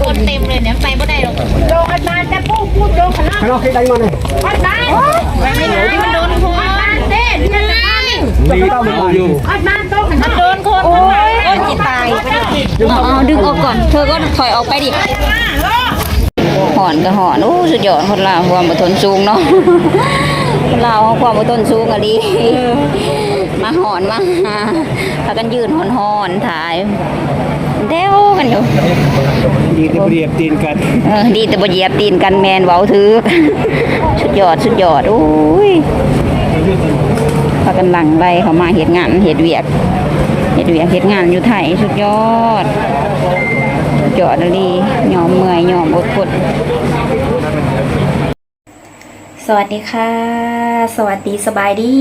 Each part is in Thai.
คนเต็มเลยเนี่ยไปบ่ได้หรอกโดนอาจารย์จะพูดพูดโดนขนาดเราให้ได้มาเนี่ยอาจารย์ไปไม่ได้มันโดนคนเต้เรียนนะดีเอาอยู่อาจารย์โดนขนาดโดนคนทำไมก็จิตตายเอาเอาดึงออกก่อน เธอก็ถอยออกไปดิหอนก็หอนโอ้สุดยอดคนลาวความอดทนสูงเนาะคนลาวความอดทนสูงอะดีมาหอนมาพากันยืนหอนหอนๆถ่าย เด้วกันอยู่ดีแต่เปรียบตีนกันเออดีแต่บ่เหยียบตีนกันแมนเว้าถือสุดยอดสุดยอดโอ้ยพากันหลังไล่เขามาเฮ็ดงานเฮ็ดเวียกเฮ็ดเวียกเฮ็ดงานอยู่ไทยสุดยอดสุดยอดเลยยอมเมื่อยยอมอดทน สวัสดีค่ะ สวัสดีสบายดี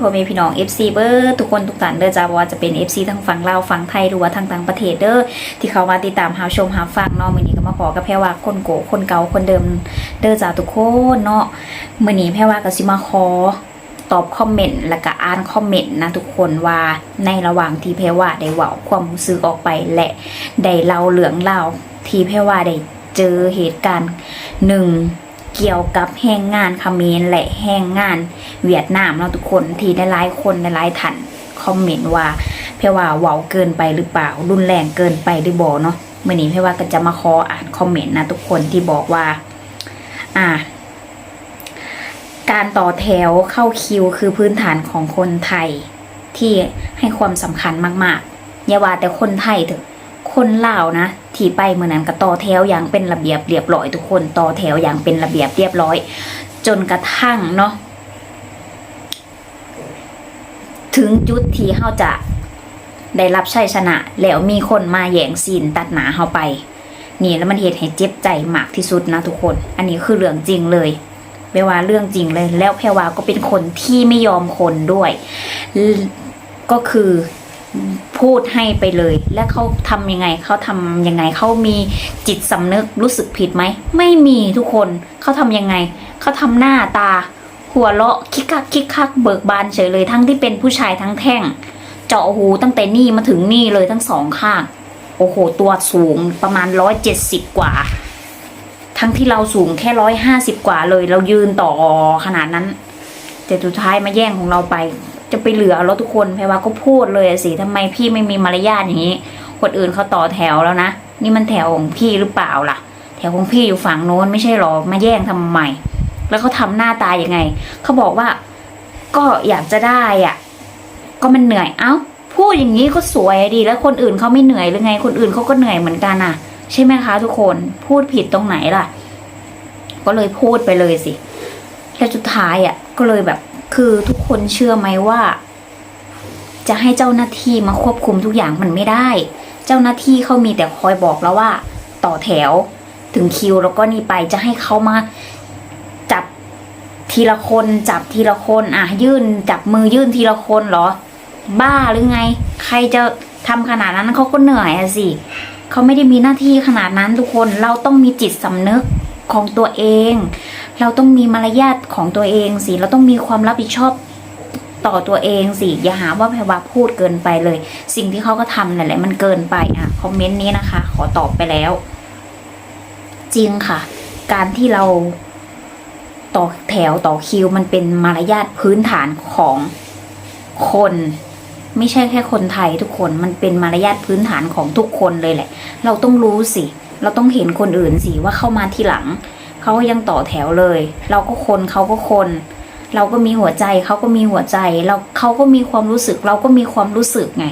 พ่อแม่พี่น้อง FC เบอร์ทุกคนทุกท่านเด้อจ้าว่าจะเป็น FC ทั้งฝั่งลาวฝั่งไทยหรือว่าทางต่างประเทศเด้อที่เขามาติดตามหาชมหาฟังเนาะมื้อนี้ก็มาขอกับแพรว่าคนโกคนเก่าคนเดิมเด้อจ้าทุกคนเนาะมื้อนี้แพรว่าก็สิมาขอตอบคอมเมนต์แล้วก็อ่านคอมเมนต์นะทุกคนว่าในระหว่างที่เพรว่าได้เว่าความรู้สึกออกไปและได้เล่าเรื่องเล่าที่เพรว่าได้เจอเหตุการณ์หนึ่ง เกี่ยวกับแรงงานคเมรและแรงงานเวียดนามเนาะทุกคนที่ได้หลายคนได้หลายท่านคอมเมนต์ว่าเพรว่าเว้าเกินไปหรือเปล่า รุนแรงเกินไปหรือบ่เนาะเมื่อนี้เพรว่าก็จะมาขออ่านคอมเมนต์นะทุกคนที่บอกว่า อ่า การต่อแถวเข้าคิวคือพื้นฐานของคนไทยที่ให้ความสำคัญมากๆอย่าว่าแต่คนไทยเถอะ คนลาวนะที่ไปเมื่อนั้นก็ต่อแถวอย่างเป็นระเบียบเรียบร้อยทุกคนต่อแถวอย่างเป็นระเบียบเรียบร้อย จนกระทั่งเนาะถึงจุดที่เฮาจะได้รับชัยชนะ แล้วมีคนมาแย่งซีนตัดหนาเฮาไป นี่แล้วมันเหตุให้เจ็บใจมากที่สุดนะทุกคน อันนี้คือเรื่องจริงเลยแปลว่าเรื่องจริงเลย แล้วแพรวาก็เป็นคนที่ไม่ยอมคนด้วย ก็คือ พูดให้ไปเลย และเขาทำยังไงเขาทำยังไงเขามีจิตสำนึกรู้สึกผิดไหมไม่มีทุกคนเขาทำยังไงเขาทำหน้าตา หัวเราะคิกคักคิกคักเบิกบานเฉยเลยทั้งที่เป็นผู้ชายทั้งแท่ง เจาะหูตั้งแต่นี่มาถึงนี่เลยทั้งสองข้างโอ้โหตัวสูงประมาณร้อยเจ็ดสิบกว่า ทั้งที่เราสูงแค่ร้อยห้าสิบกว่าเลย เรายืนต่อขนาดนั้นแต่สุดท้ายมาแย่งของเราไป จะไปเหลือเราทุกคนแพรว่าก็พูดเลยสิทำไมพี่ไม่มีมารยาทอย่างนี้ คนอื่นเขาต่อแถวแล้วนะ นี่มันแถวของพี่หรือเปล่าล่ะ แถวของพี่อยู่ฝั่งโน้นไม่ใช่หรอมาแย่งทำไมแล้วเขาทำหน้าตายังไงเขาบอกว่า ก็อยากจะได้อะ ก็มันเหนื่อยเอ้าพูดอย่างนี้ก็สวยดี แล้วคนอื่นเขาไม่เหนื่อยหรือไง คนอื่นเขาก็เหนื่อยเหมือนกันอะ ใช่ไหมคะ ทุกคนพูดผิดตรงไหนล่ะ ก็เลยพูดไปเลยสิแล้วสุดท้ายอะ ก็เลยแบบ คือทุกคนเชื่อไหมว่า จะให้เจ้าหน้าที่มาควบคุมทุกอย่างมันไม่ได้ เจ้าหน้าที่เขามีแต่คอยบอกแล้วว่า ต่อแถวถึงคิวแล้วก็นี่ไปจะให้เขามาจับทีละคนจับทีละคนอะยื่นจับมือยื่นทีละคนเหรอ บ้าหรือไง ใครจะทำขนาดนั้นเขาก็เหนื่อยอะสิเขาไม่ได้มีหน้าที่ขนาดนั้นทุกคนเราต้องมีจิตสำนึกของตัวเอง เราต้องมีมารยาทของตัวเองสิเราต้องมีความรับผิดชอบต่อตัวเองสิอย่าหาว่าแพรวาพูดเกินไปเลย สิ่งที่เขาก็ทำนั่นแหละมันเกินไปอะคอมเมนต์นี้นะคะ ขอตอบไปแล้ว จริงค่ะ การที่เราต่อแถวต่อคิวมันเป็นมารยาทพื้นฐานของคน ไม่ใช่แค่คนไทยทุกคนมันเป็นมารยาทพื้นฐานของทุกคนเลยแหละ เราต้องรู้สิ เราต้องเห็นคนอื่นสิว่าเข้ามาทีหลัง เขายังต่อแถวเลย เราก็คนเขาก็คน เราก็มีหัวใจเขาก็มีหัวใจ เราเขาก็มีความรู้สึก เราก็มีความรู้สึกไง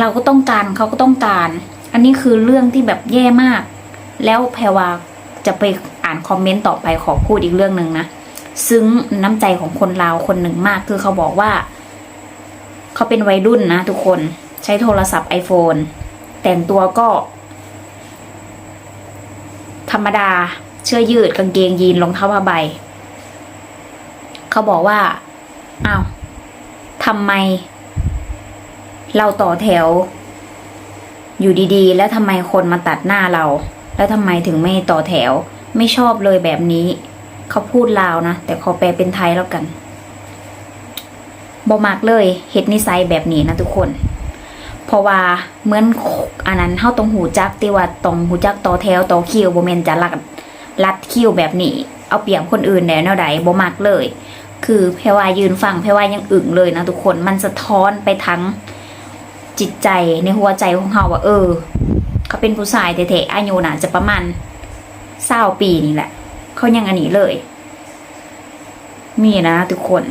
เราก็ต้องการเขาก็ต้องการ อันนี้คือเรื่องที่แบบแย่มาก แล้วแพรวาจะไปอ่านคอมเมนต์ต่อไปขอพูดอีกเรื่องหนึ่งนะซึ้งน้ำใจของคนลาวคนหนึ่งมากคือเขาบอกว่า เขาเป็นวัยรุ่นนะทุกคนใช้โทรศัพท์ iPhone แต่งตัวก็ ธรรมดา เสื้อยืดกางเกงยีนรองเท้าผ้าใบ เขาบอกว่าอ้าวทำไม เราต่อแถว อยู่ดีๆ แล้วทำไมคนมาตัดหน้าเรา แล้วทำไมถึงไม่ต่อแถว ไม่ชอบเลยแบบนี้ เขาพูดลาวนะ แต่ขอแปลเป็นไทยแล้วกันบอมากเลยเฮ็ดนิสัยแบบนี้นะทุกคน เพราะว่าเหมือนอันนั้นเฮาต้องหูจักที่ว่าต้องหูจักต่อแถวต่อคิวบ่แม่นจะลัด ลัดคิวแบบนี้ เอาเปรียบคนอื่นแนวแนวใดบ่มักเลย คือแพรว่ายืนฟังแพรว่ายังอึ่งเลยนะทุกคนมันสะท้อนไปทั้งจิตใจในหัวใจของเขาว่าเออ เขาเป็นผู้ชายเทๆอายุน่าจะประมาณเศร้าปีนี่แหละ เขายังอันนี้เลย มีนะทุกคน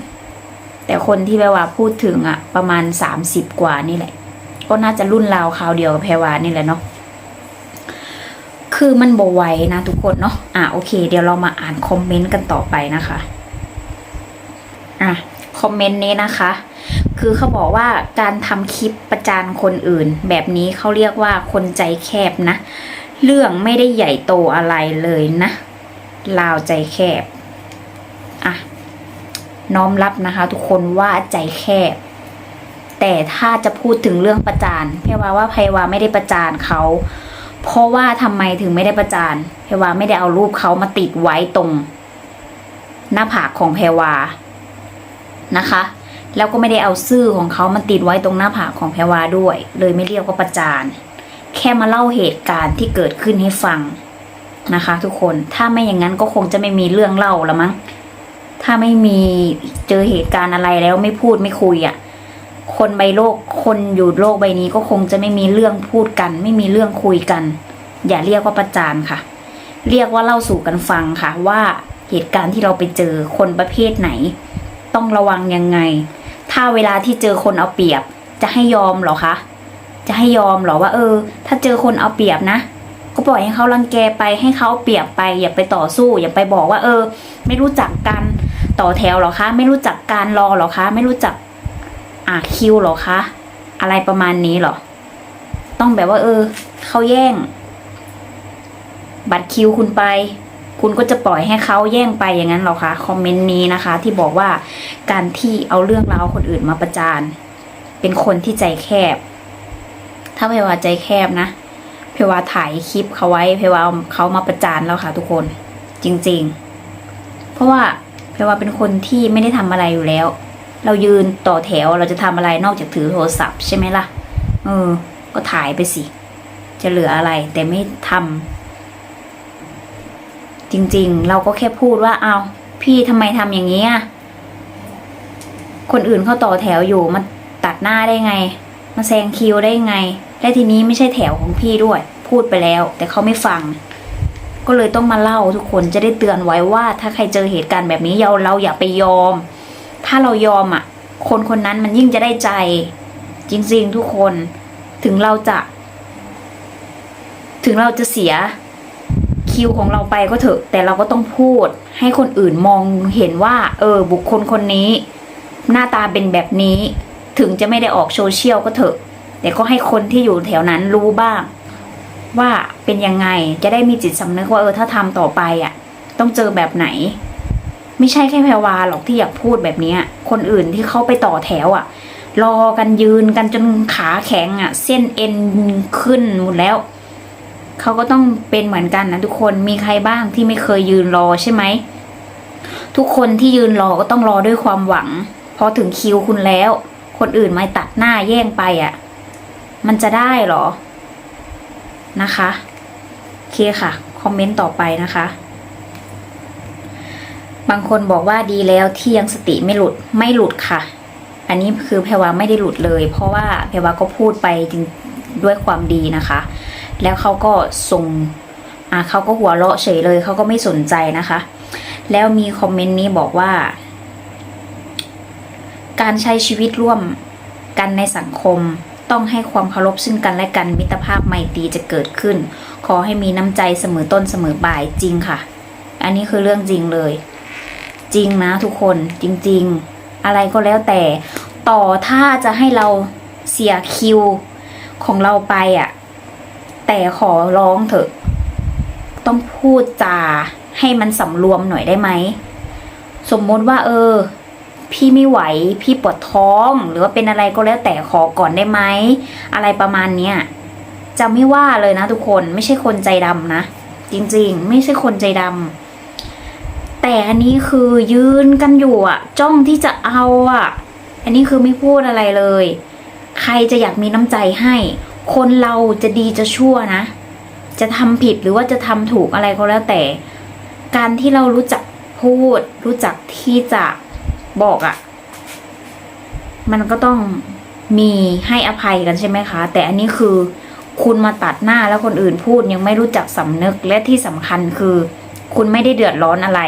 แต่คนที่แปลว่าพูดถึงอะประมาณสามสิบกว่านี่แหละ ก็น่าจะรุ่นราวคราวเดียวกับแพรวานี่แหละเนาะ คือมันบไหวนะทุกคนเนาะอะโอเค เดี๋ยวเรามาอ่านคอมเมนต์กันต่อไปนะคะอะคอมเมนต์นี้นะคะ คือเขาบอกว่าการทำคลิปประจานคนอื่น แบบนี้เขาเรียกว่าคนใจแคบนะ เรื่องไม่ได้ใหญ่โตอะไรเลยนะลาวใจแคบอะน้อมรับนะคะ ทุกคนว่าใจแคบ แต่ถ้าจะพูดถึงเรื่องประจานเพรว่าว่าไพวาไม่ได้ประจานเขา เพราะว่าทำไมถึงไม่ได้ประจานเพรว่าไม่ได้เอารูปเขามาติดไว้ตรง หน้าผากของแพรวานะคะ แล้วก็ไม่ได้เอาซื่อของเขามาติดไว้ตรงหน้าผากของแพรวาด้วย เลยไม่เรียกว่าประจานแค่มาเล่าเหตุการณ์ที่เกิดขึ้นให้ฟังนะคะ ทุกคนถ้าไม่อย่างนั้นก็คงจะไม่มีเรื่องเล่าละมั้งถ้าไม่มีเจอเหตุการณ์อะไรแล้วไม่พูดไม่คุยอะ่ะ คนใบโลกคนอยู่โลกใบนี้ก็คงจะไม่มีเรื่องพูดกัน ไม่มีเรื่องคุยกัน อย่าเรียกว่าประจานค่ะ เรียกว่าเล่าสู่กันฟังค่ะ ว่าเหตุการณ์ที่เราไปเจอคนประเภทไหน ต้องระวังยังไง ถ้าเวลาที่เจอคนเอาเปรียบ จะให้ยอมหรอคะจะให้ยอมหรอว่า เออ ถ้าเจอคนเอาเปรียบนะก็ปล่อยให้เขารังแกไปให้เขาเปรียบไป อย่าไปต่อสู้ อย่าไปบอกว่า เออ ไม่รู้จักกันต่อแถวหรอคะ ไม่รู้จักการรอหรอคะ ไม่รู้จัก อ่าคิวเหรอคะ อะไรประมาณนี้เหรอ ต้องแบบว่า เออเขาแย่ง บัตรคิวคุณไป คุณก็จะปล่อยให้เขาแย่งไปอย่างนั้นเหรอคะคอมเมนต์นี้นะคะ ที่บอกว่าการที่เอาเรื่องราวคนอื่นมาประจาน เป็นคนที่ใจแคบ ถ้าเพวาใจแคบนะเพวาถ่ายคลิปเขาไว้เพวาเอาเขามาประจานแล้วค่ะ ทุกคน จริง ๆ เพราะว่าเพวาเป็นคนที่ไม่ได้ทำอะไรอยู่แล้ว เรายืนต่อแถวเราจะทำอะไรนอกจากถือโทรศัพท์ใช่ไหมล่ะ เออ ก็ถ่ายไปสิ จะเหลืออะไร แต่ไม่ทำจริงๆ เราก็แค่พูดว่าเอาพี่ทำไมทำอย่างนี้อะคนอื่นเขาต่อแถวอยู่มาตัดหน้าได้ไงมาแซงคิวได้ไง และทีนี้ไม่ใช่แถวของพี่ด้วย พูดไปแล้ว แต่เขาไม่ฟัง ก็เลยต้องมาเล่าทุกคนจะได้เตือนไว้ว่า ถ้าใครเจอเหตุการณ์แบบนี้เราเราอย่าไปยอม ถ้าเรายอมอะ คนคนนั้นมันยิ่งจะได้ใจ จริงๆทุกคนถึงเราจะ ถึงเราจะเสียคิวของเราไปก็เถอะ แต่เราก็ต้องพูด ให้คนอื่นมองเห็นว่า เออ บุคคลคนนี้ หน้าตาเป็นแบบนี้ ถึงจะไม่ได้ออกโซเชียลก็เถอะ แต่ก็ให้คนที่อยู่แถวนั้นรู้บ้าง ว่าเป็นยังไงจะได้มีจิตสำนึกว่าเออถ้าทำต่อไปอะ ต้องเจอแบบไหน ไม่ใช่แค่แพรวาหรอกที่อยากพูดแบบนี้ คนอื่นที่เขาไปต่อแถวอะ รอกันยืนกันจนขาแข็งอะ เส้นเอ็นขึ้นหมดแล้ว เขาก็ต้องเป็นเหมือนกันนะทุกคน มีใครบ้างที่ไม่เคยยืนรอใช่ไหม ทุกคนที่ยืนรอก็ต้องรอด้วยความหวัง พอถึงคิวคุณแล้ว คนอื่นมาตัดหน้าแย่งไปอะ มันจะได้เหรอ นะคะ โอเคค่ะ คอมเมนต์ต่อไปนะคะ บางคนบอกว่าดีแล้วที่ยังสติไม่หลุดไม่หลุดค่ะ อันนี้คือแพรวาไม่ได้หลุดเลย เพราะว่าแพรวาก็พูดไปจริงด้วยความดีนะคะ แล้วเขาก็ส่งอ่าเขาก็หัวเราะเฉยเลยเขาก็ไม่สนใจนะคะ แล้วมีคอมเมนต์นี้บอกว่า การใช้ชีวิตร่วมกันในสังคมต้องให้ความเคารพซึ่งกันและกันมิตรภาพไมตรีจะเกิดขึ้น ขอให้มีน้ำใจเสมอต้นเสมอปลายจริงค่ะ อันนี้คือเรื่องจริงเลย จริงนะทุกคนจริง ๆ อะไรก็แล้วแต่ ต่อถ้าจะให้เราเสียคิวของเราไปอะ แต่ขอร้องเถอะ ต้องพูดจาให้มันสำรวมหน่อยได้ไหม สมมติว่าเออ พี่ไม่ไหว พี่ปวดท้องหรือว่าเป็นอะไรก็แล้วแต่ขอก่อนได้ไหม อะไรประมาณเนี้ยจะไม่ว่าเลยนะทุกคนไม่ใช่คนใจดำนะ จริงๆ ไม่ใช่คนใจดำ แต่อันนี้คือยืนกันอยู่อะจ้องที่จะเอาอะอันนี้คือไม่พูดอะไรเลย ใครจะอยากมีน้ำใจให้ คนเราจะดีจะชั่วนะ จะทำผิดหรือว่าจะทำถูกอะไรก็แล้วแต่ การที่เรารู้จักพูด รู้จักที่จะบอกอะ่ะมันก็ต้องมีให้อภัยกันใช่ไหมคะ แต่อันนี้คือคุณมาตัดหน้าแล้วคนอื่นพูดยังไม่รู้จักสำนึกและที่สำคัญคือ คุณไม่ได้เดือดร้อนอะไร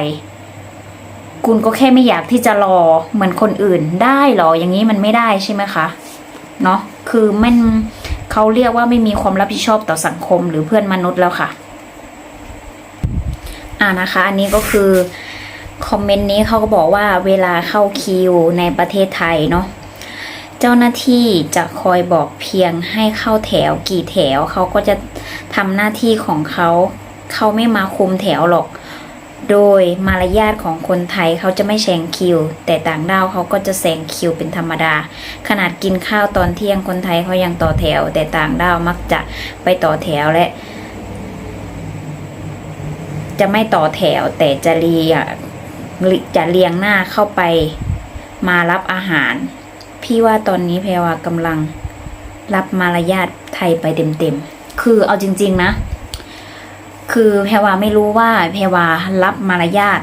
คุณก็แค่ไม่อยากที่จะรอเหมือนคนอื่นได้หรออย่างนี้มันไม่ได้ใช่ไหมคะเนาะคือมันเขาเรียกว่าไม่มีความรับผิดชอบต่อสังคมหรือเพื่อนมนุษย์แล้วค่ะ อ่านะคะ อันนี้ก็คือคอมเมนต์นี้เขาก็บอกว่าเวลาเข้าคิวในประเทศไทยเนาะเจ้าหน้าที่จะคอยบอกเพียงให้เข้าแถวกี่แถวเขาก็จะทำหน้าที่ของเขา เขาไม่มาคุมแถวหรอก โดยมารยาทของคนไทยเขาจะไม่แซงคิว แต่ต่างด้าวเขาก็จะแซงคิวเป็นธรรมดา ขนาดกินข้าวตอนเที่ยงคนไทยเขายังต่อแถว แต่ต่างด้าวมักจะไปต่อแถวและ จะไม่ต่อแถว แต่จะเรียงจะเรียงหน้าเข้าไปมารับอาหาร พี่ว่าตอนนี้แพรวากำลังรับมารยาทไทยไปเต็มๆคือเอาจริง ๆ นะ คือแพรวาไม่รู้ว่าแพรวารับมารยาท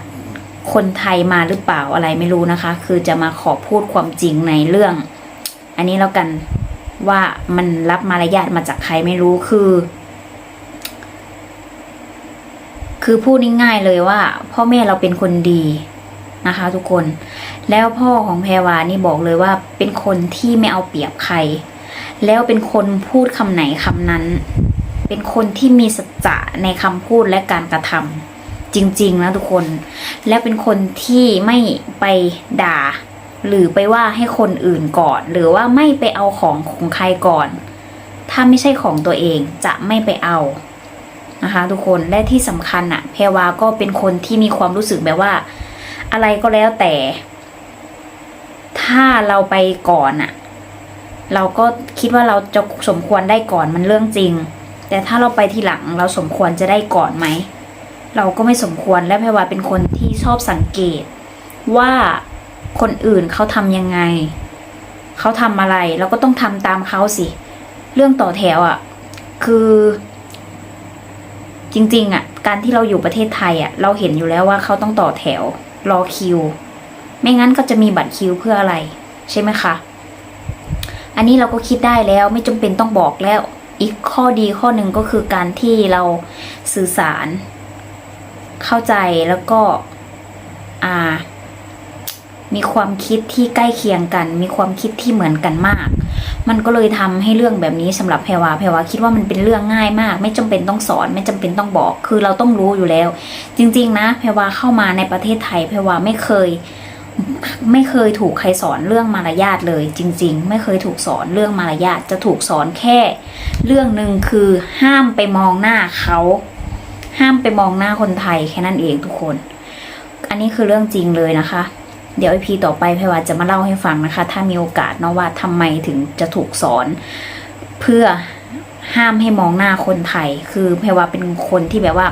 คนไทยมาหรือเปล่าอะไรไม่รู้นะคะ คือจะมาขอพูดความจริงในเรื่อง อันนี้แล้วกันว่ามันรับมารยาทมาจากใครไม่รู้คือ คือพูดง่ายๆเลยว่า พ่อแม่เราเป็นคนดีนะคะ ทุกคน แล้วพ่อของแพรวานี่บอกเลยว่า เป็นคนที่ไม่เอาเปรียบใคร แล้วเป็นคนพูดคำไหนคำนั้น เป็นคนที่มีสัจจะในคำพูดและการกระทำจริงๆนะทุกคน และเป็นคนที่ไม่ไปด่า หรือไปว่าให้คนอื่นก่อน หรือว่าไม่ไปเอาของของใครก่อน ถ้าไม่ใช่ของตัวเองจะไม่ไปเอานะคะทุกคนและที่สำคัญอะแพรวาก็เป็นคนที่มีความรู้สึกแบบว่า อะไรก็แล้วแต่ ถ้าเราไปก่อนอะเราก็คิดว่าเราจะสมควรได้ก่อนมันเรื่องจริง แต่ถ้าเราไปทีหลังเราสมควรจะได้ก่อนไหม เราก็ไม่สมควรและแพรวาเป็นคนที่ชอบสังเกต ว่าคนอื่นเขาทำยังไง เขาทำอะไร เราก็ต้องทำตามเขาสิ เรื่องต่อแถวอะคือ จริง ๆอะ การที่เราอยู่ประเทศไทยอะ เราเห็นอยู่แล้วว่าเขาต้องต่อแถว รอคิว ไม่งั้นก็จะมีบัตรคิวเพื่ออะไร ใช่ไหมคะอันนี้เราก็คิดได้แล้วไม่จำเป็นต้องบอกแล้ว อีกข้อดีข้อหนึ่งก็คือการที่เราสื่อสาร เข้าใจแล้วก็มีความคิดที่ใกล้เคียงกัน มีความคิดที่เหมือนกันมาก มันก็เลยทำให้เรื่องแบบนี้สำหรับแพรวาแพรวาคิดว่ามันเป็นเรื่องง่ายมาก ไม่จำเป็นต้องสอน ไม่จำเป็นต้องบอก คือเราต้องรู้อยู่แล้ว จริง ๆ นะแพรวาเข้ามาในประเทศไทยแพรวาไม่เคย ไม่เคยถูกใครสอนเรื่องมารยาทเลย จริง ๆ ไม่เคยถูกสอนเรื่องมารยาทจะถูกสอนแค่ เรื่องหนึ่งคือห้ามไปมองหน้าเขาห้ามไปมองหน้าคนไทยแค่นั้นเองทุกคน อันนี้คือเรื่องจริงเลยนะคะ เดี๋ยวไอพีต่อไปพรวาจะมาเล่าให้ฟังนะคะ ถ้ามีโอกาสเนาะว่าทำไมถึงจะถูกสอน เพื่อห้ามให้มองหน้าคนไทย คือพรวาเป็นคนที่แบบว่า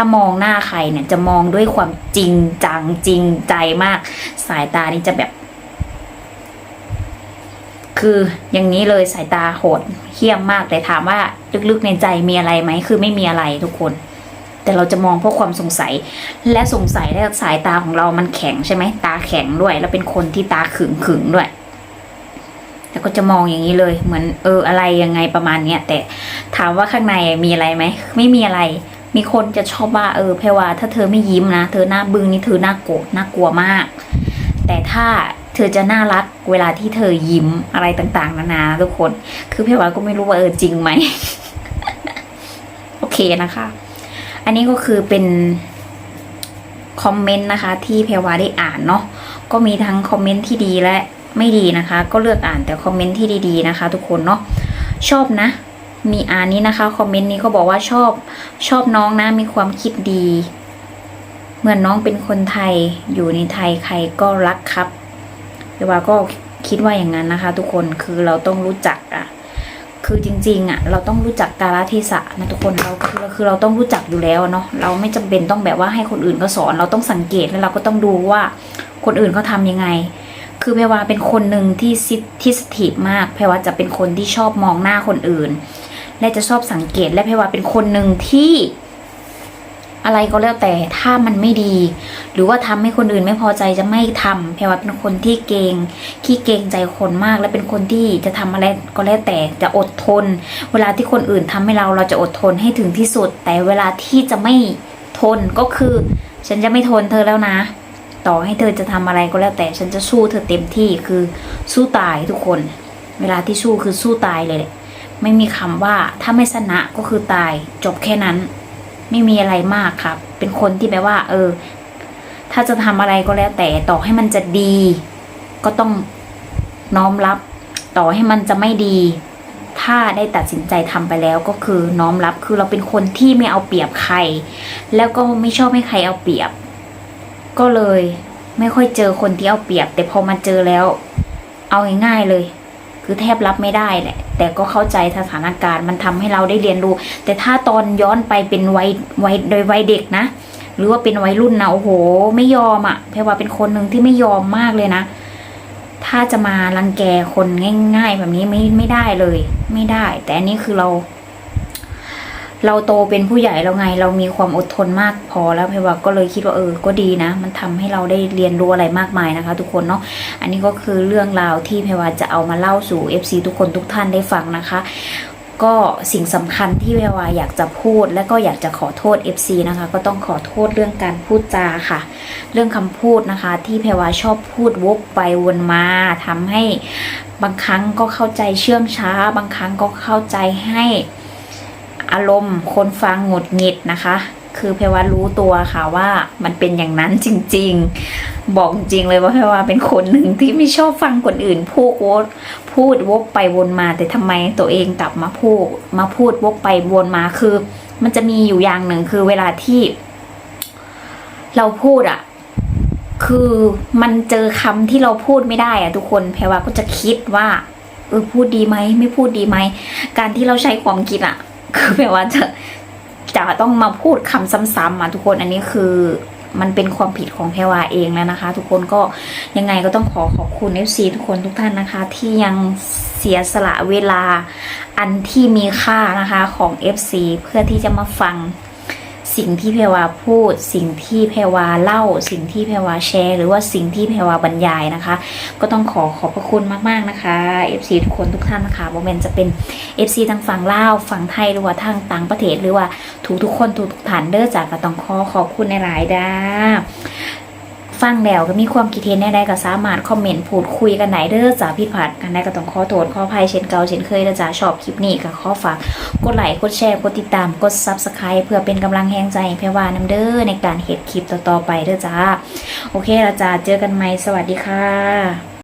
ถ้ามองหน้าใครเนี่ยจะมองด้วยความจริงจังจริงใจมาก สายตานี่จะแบบ คืออย่างนี้เลยสายตาโหดเหี้ยมมากแต่ถามว่าลึกๆในใจมีอะไรไหมคือไม่มีอะไรทุกคน แต่เราจะมองเพราะความสงสัย และสงสัยและสายตาของเรามันแข็งใช่ไหมตาแข็งด้วย แล้วเป็นคนที่ตาขึงขึงๆด้วยแล้วก็จะมองอย่างนี้เลยเหมือนเอออะไรยังไงประมาณเนี้ยแต่ถามว่าข้างในมีอะไรไหมไม่มีอะไร มีคนจะชอบว่าเออเพรว่าถ้าเธอไม่ยิ้มนะ เธอหน้าบึ้งนี่เธอหน่าโกรธน่ากลัวมาก แต่ถ้าเธอจะน่ารักเวลาที่เธอยิ้มอะไรต่างๆนานาทุกคน คือเพรว่าก็ไม่รู้ว่าเออจริงไหมโอเคนะคะ อันนี้ก็คือเป็นคอมเมนต์นะคะ ที่เพรวาได้อ่านเนาะก็มีทั้งคอมเมนต์ที่ดีและไม่ดีนะคะ ก็เลือกอ่านแต่คอมเมนต์ที่ดีๆนะคะ ทุกคนเนาะชอบนะ มีอ่านนี้นะคะคอมเมนต์นี้เขาบอกว่าชอบชอบน้องนะมีความคิดดีเหมือนน้องเป็นคนไทยอยู่ในไทยใครก็รักครับเพรว่าก็คิดว่าอย่างนั้นนะคะ ทุกคนคือเราต้องรู้จักอะคือจริงๆอะเราต้องรู้จักกาลเทศะนะทุกคนเราคือคือเราต้องรู้จักอยู่แล้วเนาะเราไม่จำเป็นต้องแบบว่าให้คนอื่นก็สอน เราต้องสังเกตแล้วเราก็ต้องดูว่าคนอื่นเขาทำยังไง คือแพรวาเป็นคนหนึ่งที่ซิที่สถิตมากแพรวาจะเป็นคนที่ชอบมองหน้าคนอื่น และจะชอบสังเกตและแพรวาเป็นคนหนึ่งที่ อะไรก็แล้วแต่ถ้ามันไม่ดี หรือว่าทำให้คนอื่นไม่พอใจจะไม่ทำแพรวาเป็นคนที่เกงขี้เกงใจคนมากและเป็นคนที่จะทำอะไรก็แล้วแต่จะอดทน เวลาที่คนอื่นทำให้เราเราจะอดทนให้ถึงที่สุด แต่เวลาที่จะไม่ทนก็คือ ฉันจะไม่ทนเธอแล้วนะต่อให้เธอจะทำอะไรก็แล้วแต่ฉันจะสู้เธอเต็มที่คือสู้ตายทุกคน เวลาที่สู้คือสู้ตายเลยแหละ ไม่มีคำว่าถ้าไม่ชนะก็คือตายจบแค่นั้น ไม่มีอะไรมากครับ เป็นคนที่แบบว่า เออ ถ้าจะทำอะไรก็แล้วแต่ต่อให้มันจะดี ก็ต้องน้อมรับ ต่อให้มันจะไม่ดี ถ้าได้ตัดสินใจทำไปแล้วก็คือน้อมรับคือเราเป็นคนที่ไม่เอาเปรียบใคร แล้วก็ไม่ชอบให้ใครเอาเปรียบ ก็เลย ไม่ค่อยเจอคนที่เอาเปรียบ แต่พอมาเจอแล้ว เอาง่ายๆเลย คือแทบรับไม่ได้แหละ แต่ก็เข้าใจสถานการณ์มันทำให้เราได้เรียนรู้ แต่ถ้าตอนย้อนไปเป็นวัยวัยโดยวัยเด็กนะ หรือว่าเป็นวัยรุ่นนะโอ้โห ไม่ยอมอะ่ะเพราะว่าเป็นคนหนึ่งที่ไม่ยอมมากเลยนะ ถ้าจะมารังแกคนง่าย ๆ แบบนี้ไม่ไม่ได้เลย ไม่ได้ แต่อันนี้คือเรา เราโตเป็นผู้ใหญ่แล้วไง เรามีความอดทนมากพอแล้วเพว่าก็เลยคิดว่าเออก็ดีนะ มันทำให้เราได้เรียนรู้อะไรมากมายนะคะ ทุกคนเนาะอันนี้ก็คือเรื่องราวที่เพว่าจะเอามาเล่าสู่ FC ทุกคนทุกท่านได้ฟังนะคะก็สิ่งสำคัญที่เพวาอยากจะพูด และก็อยากจะขอโทษ FC นะคะ ก็ต้องขอโทษเรื่องการพูดจาค่ะ เรื่องคำพูดนะคะ ที่เพวาชอบพูดวกไปวนมาทำให้บางครั้งก็เข้าใจเชื่องช้า บางครั้งก็เข้าใจให้ อารมณ์คนฟังหงุดหงิดนะคะ คือเพวารู้ตัวค่ะว่ามันเป็นอย่างนั้นจริง ๆ บอกจริงเลยว่าเพวาเป็นคนหนึ่งที่ไม่ชอบฟังคนอื่นพูดวพูดวกไปวนมา แต่ทำไมตัวเองกลับมาพูดมาพูดวกไปวนมาคือ มันจะมีอยู่อย่างหนึ่งคือเวลาที่ เราพูดอะคือมันเจอคำที่เราพูดไม่ได้อะทุกคนแพรว่าก็จะคิดว่าเออพูดดีไหมไม่พูดดีไหมการที่เราใช้ความคิดอะ คือแปลว่าจะจะต้องมาพูดคำซ้ำๆอะทุกคนอันนี้คือมันเป็นความผิดของเพรวาเองแล้วนะคะ ทุกคนก็ยังไงก็ต้องขอขอบคุณเอฟซีทุกคนทุกท่านนะคะ ที่ยังเสียสละเวลาอันที่มีค่านะคะของ FC เพื่อที่จะมาฟัง สิ่งที่เพรวาพูด สิ่งที่เพรวาเล่า สิ่งที่เพรวาแชร์ หรือว่าสิ่งที่เพรวาบรรยายนะคะ ก็ต้องขอขอบพระคุณมากๆนะคะ FC ทุกคนทุกท่านนะคะโมเมนจะเป็น FC ทางฝั่งลาวฝั่งไทยหรือว่าทางต่างประเทศหรือว่าทุกทุกคนทุกทุกฐานเด้อจากก็ต้องขอขอบคุณในหลายด้า ฟังแล้วก็มีความคิดเห็นใดๆก็สามารถคอมเมนต์พูดคุยกันไหนเด้อจ้าพี่ผัดกันได้ก็ต้องขอโทษขออภัยเช่นเก่าเช่นเคยนะจ้าชอบคลิปนี้ก็ขอฝากกดไลค์กดแชร์กดติดตามกดซับสไครป์เพื่อเป็นกำลังแห่งใจให้แพรวานำเด้อในการเห็ดคลิปต่อๆไปเด้อจ้าโอเคละจ้าเจอกันใหม่สวัสดีค่ะ